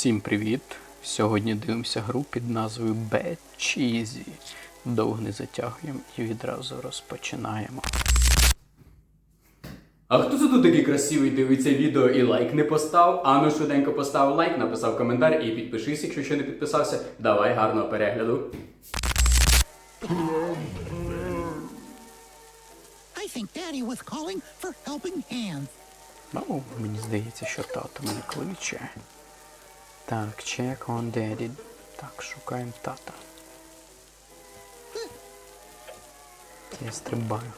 Всім привіт! Сьогодні дивимося гру під назвою Bad Cheesy. Довго не затягуємо і відразу розпочинаємо. А хто це тут такий красивий дивиться відео і лайк не постав? Ану швиденько постав лайк, написав коментар і підпишись, якщо ще не підписався. Давай гарного перегляду. I think Daddy was calling for helping hands. Ну, мені здається, що тато мене кличе. Так, check on daddy. Так, шукаємо тата. Я стрибаю.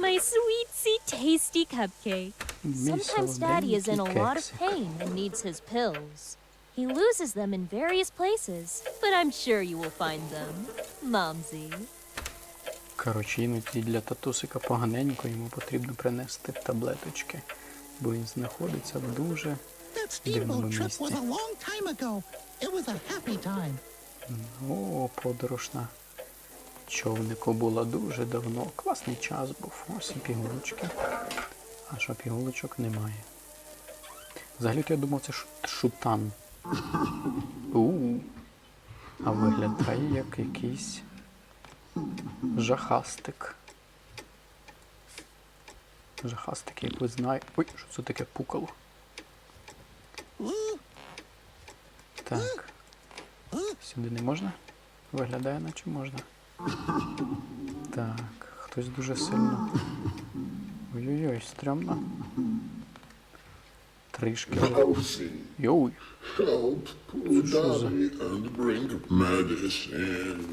My sweetsy tasty cupcake. Мій Sometimes Daddy is in a солоденький lot of кексик. pain and needs his pills. He loses them in various places, but I'm sure you will find them. Momsy. Коротше, іноді для татусика поганенько йому потрібно принести таблеточки, бо він знаходиться в дуже дивному місці. О, подорож на човнику була дуже давно. Класний час був. Ось і пігулочки. А що пігулочок немає. Взагалі-то я думав, це шу- шутан. у А виглядає як якийсь жахастик. Жахастик, як ви знаєте. Ой, що це таке пукало? Так. Сюди не можна? Виглядає, наче можна. Так, хтось дуже сильно. Ой-ой-ой, стрьомно. Трішки. Daddy and bring medicine.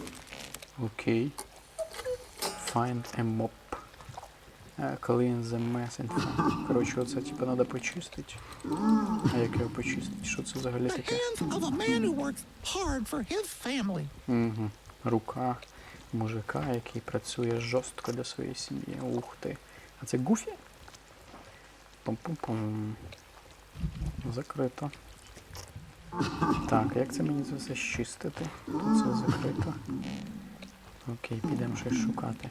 Окей. Find a mop. Uh, clean the mess and find. Коротше, оце типу треба почистити. А як його почистити? Що це взагалі таке? Угу. Рука мужика, який працює жорстко для своєї сім'ї. Ух ти. А це Гуфі? Пум-пум-пум. Закрито. Так, як це мені це все щистити? Тут це закрито. Окей, підемо щось шукати.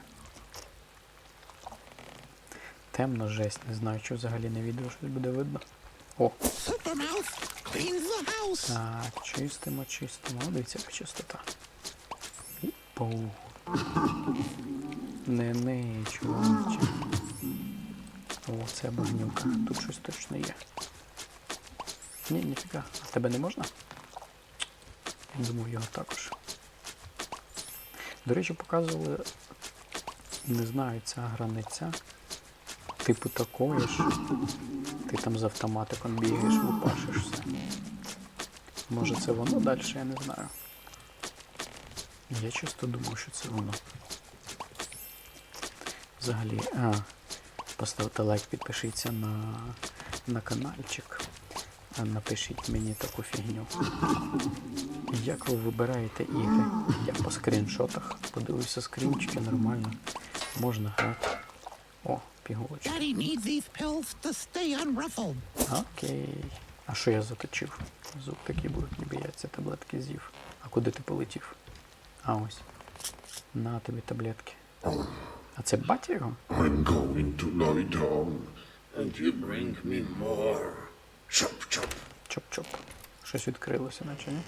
Темно жесть, не знаю, чи взагалі на відео щось буде видно. О, так, чистимо, чистимо. Дивіться, яка чистота. Пау. Не не, чуваче. О, це багнюка. Тут щось точно є. Ні, ніфіга. А тебе не можна? Я думаю, його також. До речі, показували, не знаю, ця границя. Типу такої ж. Ти там з автоматиком бігаєш, лупашиш все. Може це воно далі, я не знаю. Я чисто думав, що це воно. Взагалі, а, поставте лайк, підпишіться на, на каналчик. Напишіть мені таку фігню. Як ви вибираєте ігри? Я по скріншотах подивився скрінчики, нормально. Можна грати. Unruffled. Окей. А що я заточив? Зуб такі будуть, ніби я ці таблетки з'їв. А куди ти полетів? А ось. На тобі таблетки. А це батя його? I'm going to lie down, and you bring me more. Chop, chop. Чоп-чоп. Щось відкрилося, наче ні?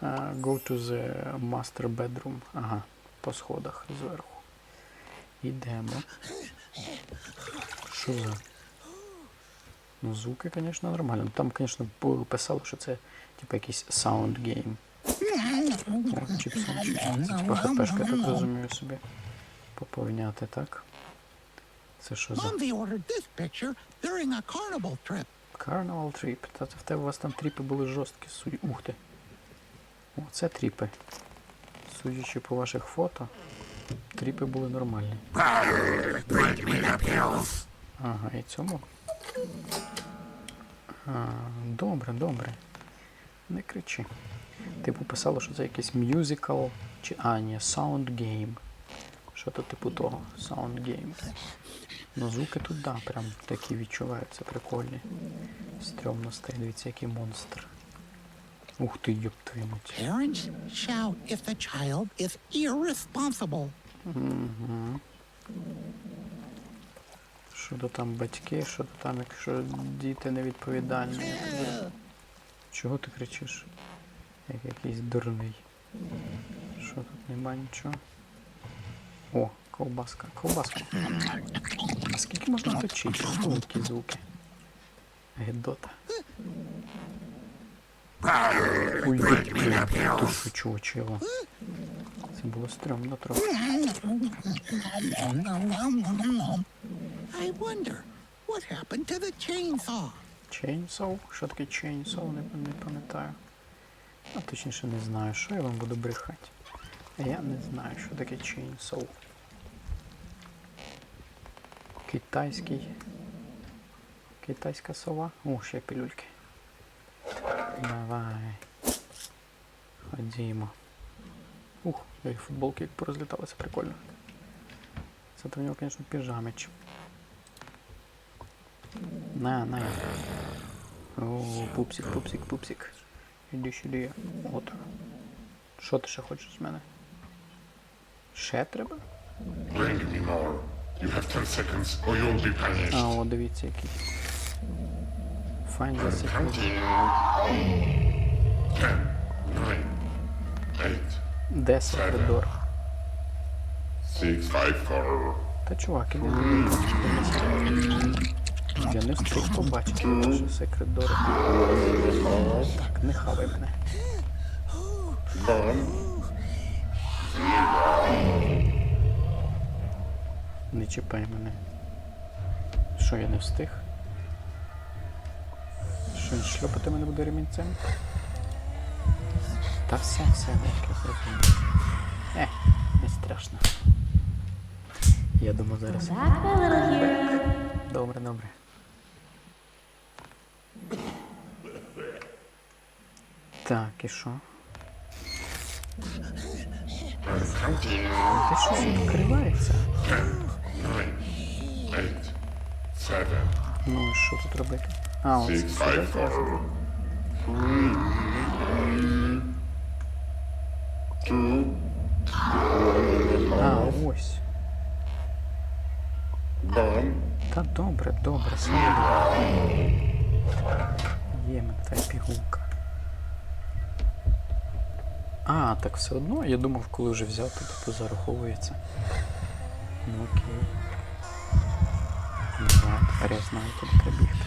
А, go to the master bedroom. Ага, по сходах зверху. Ідемо. Що за? Ну, звуки, звісно, нормально. Там, звісно, писало, що це типу якийсь sound game. О, чіпсон, чіпсон. Це типу хпшка, так розумію собі. Поповняти, так? Це що за? Carnival Trip. Та це в тебе у вас там тріпи були жорсткі. Судь... Ух ти. О, це тріпи. Судячи по ваших фото, тріпи були нормальні. Ага, і цьому. А, добре, добре. Не кричи. Типу писало, що це якийсь мюзикл, чи. А, ні, sound game. Що то типу того, sound game. Ну звуки тут, да, прям такі відчуваються, прикольні. Стрьомно стає, дивіться, який монстр. Ух ти, ёб твою мать. Parents shout if the child is irresponsible. Що то там батьки, що то там, якщо діти невідповідальні. Чого ти кричиш? Як якийсь дурний. Що тут нема нічого? О, ковбаска, ковбаска. А скільки можна точити? О, звуки. Гедота. Ой, ти душу чувачила. Це було стрьомно трохи. I wonder what happened to the chainsaw. Chainsaw? Що таке chainsaw? Не, не пам'ятаю. А точніше не знаю, що я вам буду брехати. Я не знаю, що таке chainsaw. Китайський. Китайська сова. О, ще пілюльки. Давай. Ходімо. Ух, і футболки як порозліталися, прикольно. Це то в нього, звісно, піжамич. На, на. О, пупсик, пупсик, пупсик. Іди сюди. От. Що ти ще хочеш з мене? Ще треба? Bring me more. You have ten seconds or you'll be punished. А, о, дивіться який. Find the secret. Ten, nine, eight, Де секретор? six, five, four, Та чувак, іди. Я не встиг побачити, що секрет дори. Так, не хавай мене. Не чіпай мене. Що я не встиг? Що він шльопати мене буде ремінцем? Та все, все, окей. Е, не страшно. Я думаю зараз. Добре, добре. Так, і що? Ти що відкривається? Ну і що тут робити? А, six, сюди теж. А, ось. Та добре, добре, слава. Є мене та пігулка. А, так все одно. Я думав, коли вже взяв, то типу зараховується. Ну окей. Давай, тепер я знаю, куди треба бігти.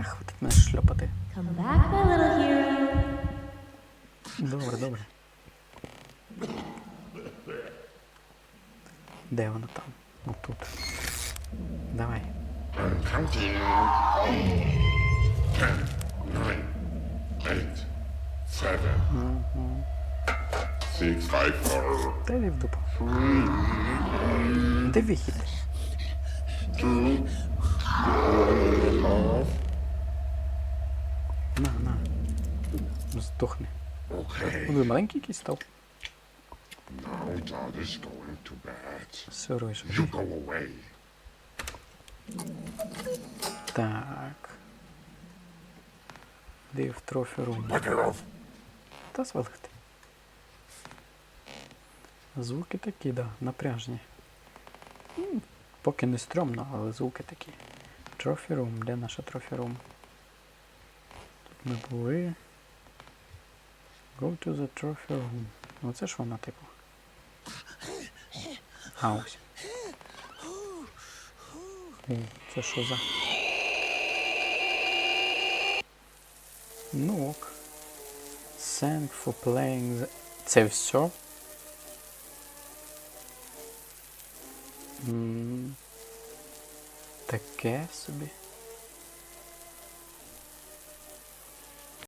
Та хватить мене шльопати. Come back, my little hero. Добре, добре. Де воно там? Давай. Seven, six, five, four, Та йди в дупу. Де вихід? На, на. Здохни. Okay, ви маленький якийсь став. go away. Так. Де в трофі рум? Та свалити. Звуки такі, да, напряжні. Поки не стрьомно, але звуки такі. Трофі рум, де наша трофі рум? Ми були. Go to the trophy room. Ну це ж вона, типу. А ось. О, це що за? Ну ок. Thank for playing the... Це все? Таке собі.